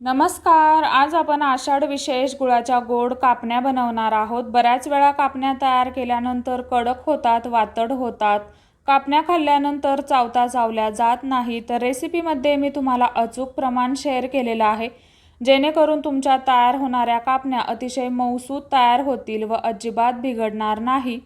नमस्कार आज आपण आषाढ विशेष गुळाच्या गोड कापण्या बनवणार आहोत. बऱ्याच वेळा कापण्या तयार केल्यानंतर कडक होतात वातड होतात. कापण्या खाल्ल्यानंतर चावता चावल्या जात नाही. तर रेसिपीमध्ये मी तुम्हाला अचूक प्रमाण शेअर केलेलं आहे जेणेकरून तुमच्या तयार होणाऱ्या कापण्या अतिशय मऊसूत तयार होतील व अजिबात बिघडणार नाही.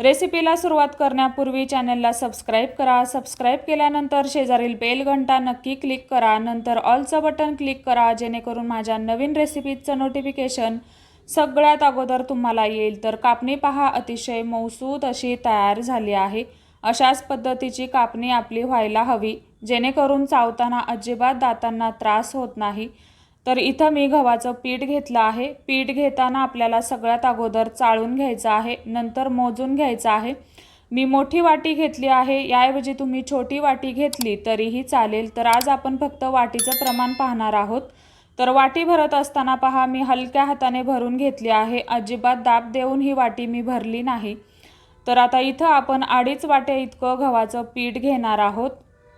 रेसिपीला सुरुवात करण्यापूर्वी चॅनलला सबस्क्राईब करा. सबस्क्राईब केल्यानंतर शेजारील बेल घंटा नक्की क्लिक करा. नंतर ऑलचं बटन क्लिक करा जेणेकरून माझ्या नवीन रेसिपीचं नोटिफिकेशन सगळ्यात अगोदर तुम्हाला येईल. तर कापणी पहा अतिशय मौसूद अशी तयार झाली आहे. अशाच पद्धतीची कापणी आपली व्हायला हवी जेणेकरून चावताना अजिबात दातांना त्रास होत नाही. तर इथं मी गव्हाचं पीठ घेतलं आहे. पीठ घेताना आपल्याला सगळ्यात अगोदर चाळून घ्यायचं आहे. नंतर मोजून घ्यायचं आहे. मी मोठी वाटी घेतली आहे. याऐवजी तुम्ही छोटी वाटी घेतली तरीही चालेल. तर आज आपण फक्त वाटीचं प्रमाण पाहणार आहोत. तर वाटी भरत असताना पहा मी हलक्या हाताने भरून घेतली आहे. अजिबात दाब देऊन ही वाटी मी भरली नाही. तर आता इथं आपण अडीच वाटे इतकं गव्हाचं पीठ घेणार आहोत.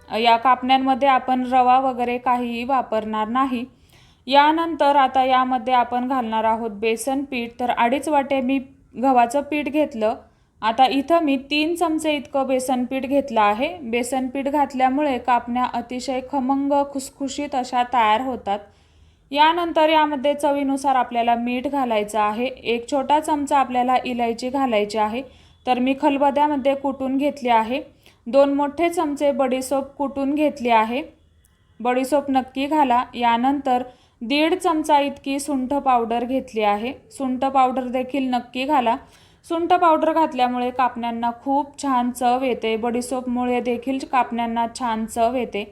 या कापण्यांमध्ये आपण रवा वगैरे काहीही वापरणार नाही. यानंतर आता यामध्ये आपण घालणार आहोत बेसन पीठ. तर अडीच वाटे मी गव्हाचं पीठ घेतलं. आता इथं मी तीन चमचे इतकं बेसन पीठ घेतलं आहे. बेसन पीठ घातल्यामुळे कापण्या अतिशय खमंग खुसखुशीत अशा तयार होतात. यानंतर यामध्ये चवीनुसार आपल्याला मीठ घालायचं आहे. एक छोटा चमचा आपल्याला इलायची घालायची आहे. तर मी खलबद्यामध्ये कुटून घेतली आहे. दोन मोठे चमचे बडीसोप कुटून घेतली आहे. बडीसोप नक्की घाला. यानंतर दीड चमचा इतकी सुंठ पावडर घेतली आहे. सुंठ पावडर देखील नक्की घाला. सुंठ पावडर घातल्यामुळे कापण्यांना खूप छान चव येते. बडीसोपमुळे देखील कापण्यांना छान चव येते.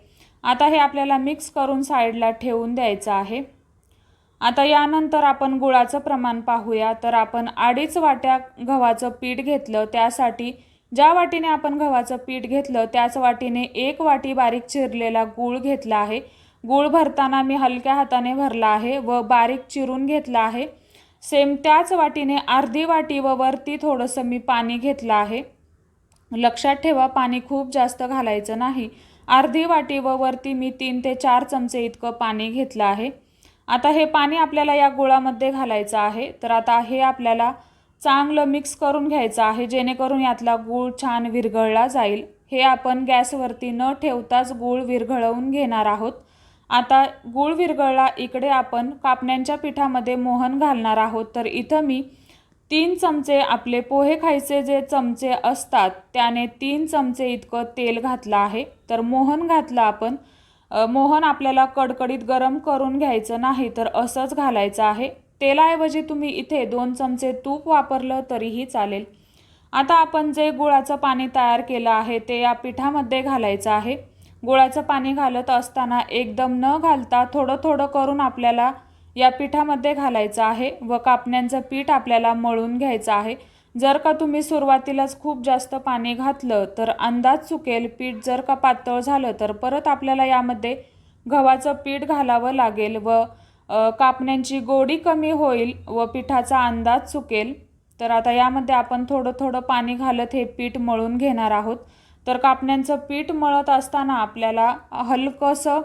आता हे आपल्याला मिक्स करून साईडला ठेवून द्यायचं आहे. आता यानंतर आपण गुळाचं प्रमाण पाहूया. तर आपण अडीच वाट्या गव्हाचं पीठ घेतलं. त्यासाठी ज्या वाटीने आपण गव्हाचं पीठ घेतलं त्याच वाटीने एक वाटी बारीक चिरलेला गूळ घेतला आहे. गूळ भरताना मी हलक्या हाताने भरला आहे व बारीक चिरून घेतला आहे. सेम त्याच वाटीने अर्धी वाटी व वरती थोडंसं मी पाणी घेतलं आहे. लक्षात ठेवा पाणी खूप जास्त घालायचं नाही. अर्धी वाटी व वरती मी तीन ते चार चमचे इतकं पाणी घेतलं आहे. आता हे पाणी आपल्याला या गुळामध्ये घालायचं आहे. तर आता हे आपल्याला चांगलं मिक्स करून घ्यायचं आहे जेणेकरून यातला गूळ छान विरघळला जाईल. हे आपण गॅसवरती न ठेवताच गूळ विरघळवून घेणार आहोत. आता गूळ विरघळला इकडे आपण कापण्यांच्या पिठामध्ये मोहन घालणार आहोत. तर इथं मी तीन चमचे आपले पोहे खायचे जे चमचे असतात त्याने तीन चमचे इतकं तेल घातलं आहे. तर मोहन घातलं आपण. मोहन आपल्याला कडकडीत गरम करून घ्यायचं नाही तर असंच घालायचं आहे. तेलाऐवजी तुम्ही इथे दोन चमचे तूप वापरलं तरीही चालेल. आता आपण जे गुळाचं पाणी तयार केलं आहे ते या पिठामध्ये घालायचं आहे. गुळाचं पाणी घालत असताना एकदम न घालता थोडं थोडं करून आपल्याला या पिठामध्ये घालायचं आहे व कापण्यांचं पीठ आपल्याला मळून घ्यायचं आहे. जर का तुम्ही सुरुवातीलाच खूप जास्त पाणी घातलं तर अंदाज चुकेल पीठ जर का पातळ झालं तर परत आपल्याला यामध्ये गव्हाचं पीठ घालावं लागेल व कापण्यांची गोडी कमी होईल व पिठाचा अंदाज चुकेल. तर आता यामध्ये आपण थोडं थोडं पाणी घालत हे पीठ मळून घेणार आहोत. तर कापण्यांचं पीठ मळत असताना आपल्याला हलकंसं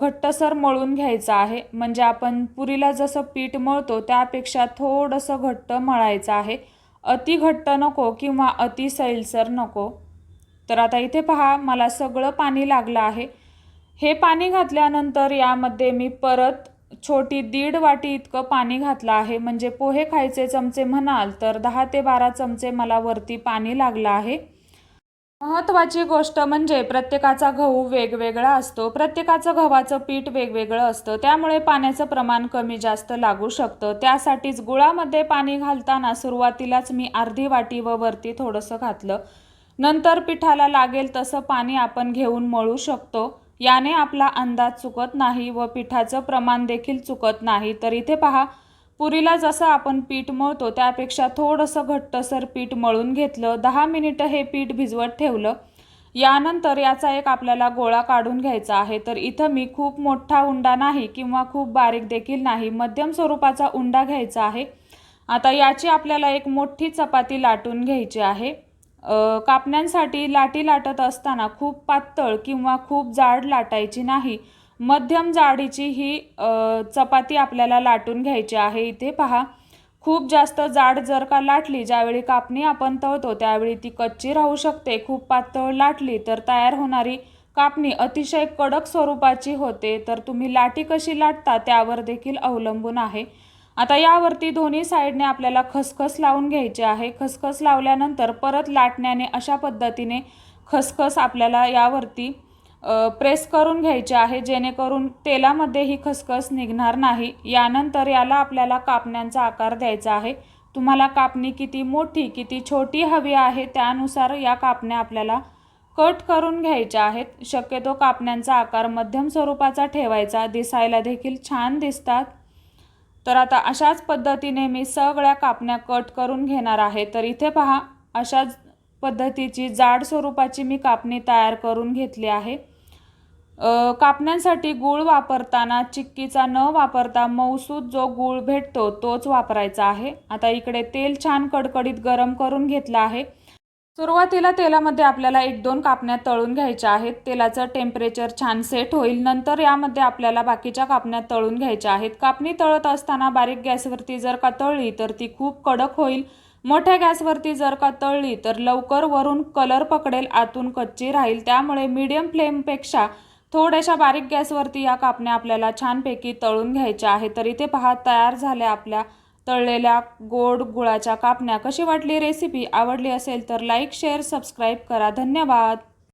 घट्टसर मळून घ्यायचं आहे. म्हणजे आपण पुरीला जसं पीठ मळतो त्यापेक्षा थोडंसं घट्ट मळायचं आहे. अति घट्ट नको किंवा अति सैलसर नको. तर आता इथे पहा मला सगळं पाणी लागलं आहे. हे पाणी घातल्यानंतर यामध्ये मी परत छोटी दीड वाटी इतकं पाणी घातलं आहे. म्हणजे पोहे खायचे चमचे म्हणाल तर दहा ते बारा चमचे मला वरती पाणी लागलं आहे. महत्त्वाची गोष्ट म्हणजे प्रत्येकाचा गहू वेगवेगळा असतो. प्रत्येकाचं गव्हाचं पीठ वेगवेगळं असतं. त्यामुळे पाण्याचं प्रमाण कमी जास्त लागू शकतं. त्यासाठीच गुळामध्ये पाणी घालताना सुरुवातीलाच मी अर्धी वाटी व वरती थोडंसं घातलं. नंतर पिठाला लागेल तसं पाणी आपण घेऊन मळू शकतो. याने आपला अंदाज चुकत नाही व पिठाचं प्रमाण देखील चुकत नाही. तर इथे पहा पुरीला जसं आपण पीठ मळतो त्यापेक्षा थोडंसं घट्टसर पीठ मळून घेतलं दहा मिनिटं हे पीठ भिजवत ठेवलं. यानंतर याचा एक आपल्याला गोळा काढून घ्यायचा आहे. तर इथं मी खूप मोठा उंडा नाही किंवा खूप बारीक देखील नाही मध्यम स्वरूपाचा उंडा घ्यायचा आहे. आता याची आपल्याला एक मोठी चपाती लाटून घ्यायची आहे. कापण्यांसाठी लाटी लाटत असताना खूप पातळ किंवा खूप जाड लाटायची नाही. मध्यम जाडीची ही चपाती आपल्याला लाटून घ्यायची आहे. इथे पहा खूप जास्त जाड जर का लाटली ज्यावेळी कापणी आपण तळतो त्यावेळी ती कच्ची राहू शकते. खूप पातळ लाटली तर तयार होणारी कापणी अतिशय कडक स्वरूपाची होते. तर तुम्ही लाटी कशी लाटता त्यावर देखील अवलंबून आहे. आता यावरती दोन्ही साईडने आपल्याला खसखस लावून घ्यायची आहे. खसखस लावल्यानंतर परत लाटण्याने अशा पद्धतीने खसखस आपल्याला यावरती प्रेस करून घ्यायचे आहे जेणेकरून तेलामध्ये ही खसखस निघणार नाही. यानंतर याला आपल्याला कापण्यांचा आकार द्यायचा आहे. तुम्हाला कापणी किती मोठी किती छोटी हवी आहे त्यानुसार या कापण्या आपल्याला कट करून घ्यायच्या आहेत. शक्यतो कापण्यांचा आकार मध्यम स्वरूपाचा ठेवायचा दिसायला देखील छान दिसतात. तर आता अशाच पद्धतीने मी सगळ्या कापण्या कट करून घेणार आहे. तर इथे पहा अशाच पद्धतीची जाड स्वरूपाची मी कापणी तयार करून घेतली आहे. कापण्यांसाठी गूळ वापरताना चिक्कीचा न वापरता मऊसूद जो गूळ भेटतो तोच वापरायचा आहे. आता इकडे तेल छान कडकडीत गरम करून घेतलं आहे. सुरुवातीला तेलामध्ये आपल्याला एक दोन कापण्या तळून घ्यायच्या आहेत. तेलाचं टेम्परेचर छान सेट होईल. नंतर यामध्ये आपल्याला बाकीच्या कापण्या तळून घ्यायच्या आहेत. कापणी तळत असताना बारीक गॅसवरती जर का तळली तर ती खूप कडक होईल. मोठ्या गॅसवरती जर का तळली तर लवकर वरून कलर पकडेल आतून कच्ची राहील. त्यामुळे मीडियम फ्लेमपेक्षा थोड्याशा बारीक गॅसवरती या कापण्या आपल्याला छानपैकी तळून घ्यायच्या आहेत. तर इथे पहा तयार झाल्या आपल्या तळलेल्या गोड गुळाच्या कापण्या. कशी वाटली रेसिपी आवडली असेल तर लाईक शेअर सबस्क्राईब करा. धन्यवाद.